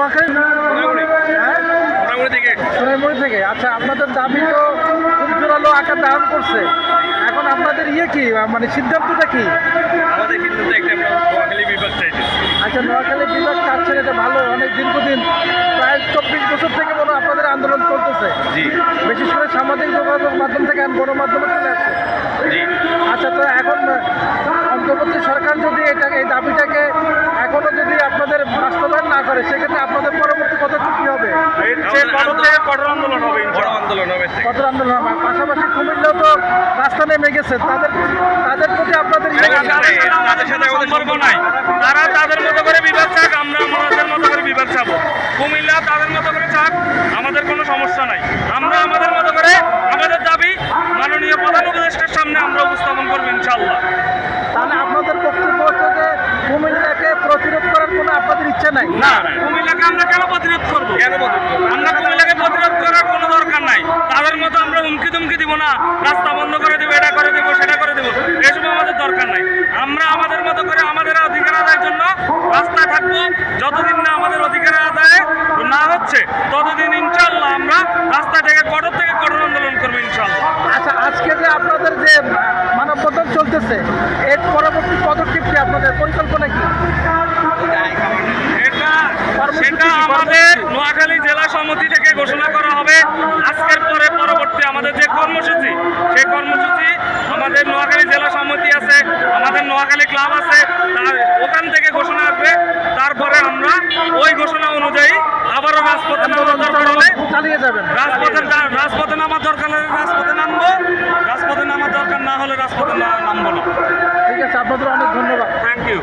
হ্যাঁ? আচ্ছা, দাবি তো খুব আকার ধারণ করছে। এখন আপনাদের ইয়ে কি? মানে সিদ্ধান্তটা কি? আমাদের বিভাগ আচ্ছা, ভালো। অনেক দীর্ঘদিন প্রায় চব্বিশ বছর থেকে আপনাদের আন্দোলন চলতেছে। জি। করে সামাজিক মাধ্যম থেকে গণমাধ্যমে চলে আসছে। আচ্ছা তো এখন অন্তর্বর্তী সরকার যদি এটাকে এই দাবিটাকে এখনও যদি আপনাদের বাস্তবায়ন না করে সেক্ষেত্রে সে কঠোর আন্দোলন হবে বড় আন্দোলন হবে কঠোর আন্দোলন হবে। পাশাপাশি কুমিল্লাও তো রাস্তা নেমে গেছে। তাদের তাদের প্রতি আপনাদের তাদের সাথে আমাদের সম্পর্ক নাই। তারা তাদের মতো করে বিভাগ চাক আমরা আমাদের মতো করে বিভাগ চাবো। কুমিল্লা তাদের মতো করে চাক আমাদের কোনো সমস্যা নাই। আমরা আমাদের মতো করে আমাদের দাবি মাননীয় প্রধান উপদেষ্টার সামনে আমরা উপস্থাপন করব ইনশাল্লাহ তাহলে আপনাদের বক্তব্য হচ্ছে যে কুমিল্লাকে প্রতিরোধ করার কোনো আপনাদের ইচ্ছা নাই? না কুমিল্লাকে আমরা কেন প্রতিরোধ করব? কেন আমরা কুমিল্লাকে প্রতিরোধ করার কোনো দরকার নাই তাদের মতো আমরা হুমকি দুমকি দিব না রাস্তা বন্ধ করে দেবো এটা করে দেবো সেটা করে দেবো। এসব আমাদের দরকার নাই। আমরা আমাদের মতো করে আমাদের অধিকার আদায়ের জন্য রাস্তায় থাকব। যতদিন না আমাদের অধিকার আদায় না হচ্ছে ততদিন ইনশাল্লাহ আমরা রাস্তা থেকে কঠোর থেকে কঠোর আন্দোলন করব ইনশাল্লাহ আচ্ছা আজকে যে আপনাদের যে মানববন্ধন চলতেছে এর পরবর্তী পদক্ষেপ কি আপনাদের? পরিকল্পনা কি? এটা সেটা আমাদের নোয়াখালী জেলা সমিতি থেকে ঘোষণা করা হবে। আজকের কর্মসূচি। সেই কর্মসূচি আমাদের নোয়াখালী জেলা সমিতি আছে আমাদের নোয়াখালী ক্লাব আছে তার ওখান থেকে ঘোষণা আসবে। তারপরে আমরা ওই ঘোষণা অনুযায়ী আবারও রাজপথে নামার দরকার হবে। রাজপথে রাজপথে নামার দরকার হলে রাজপথে নামবো রাজপথে নামার দরকার না হলে রাজপথে নামবো না। ঠিক আছে আপনাদের অনেক ধন্যবাদ। Thank you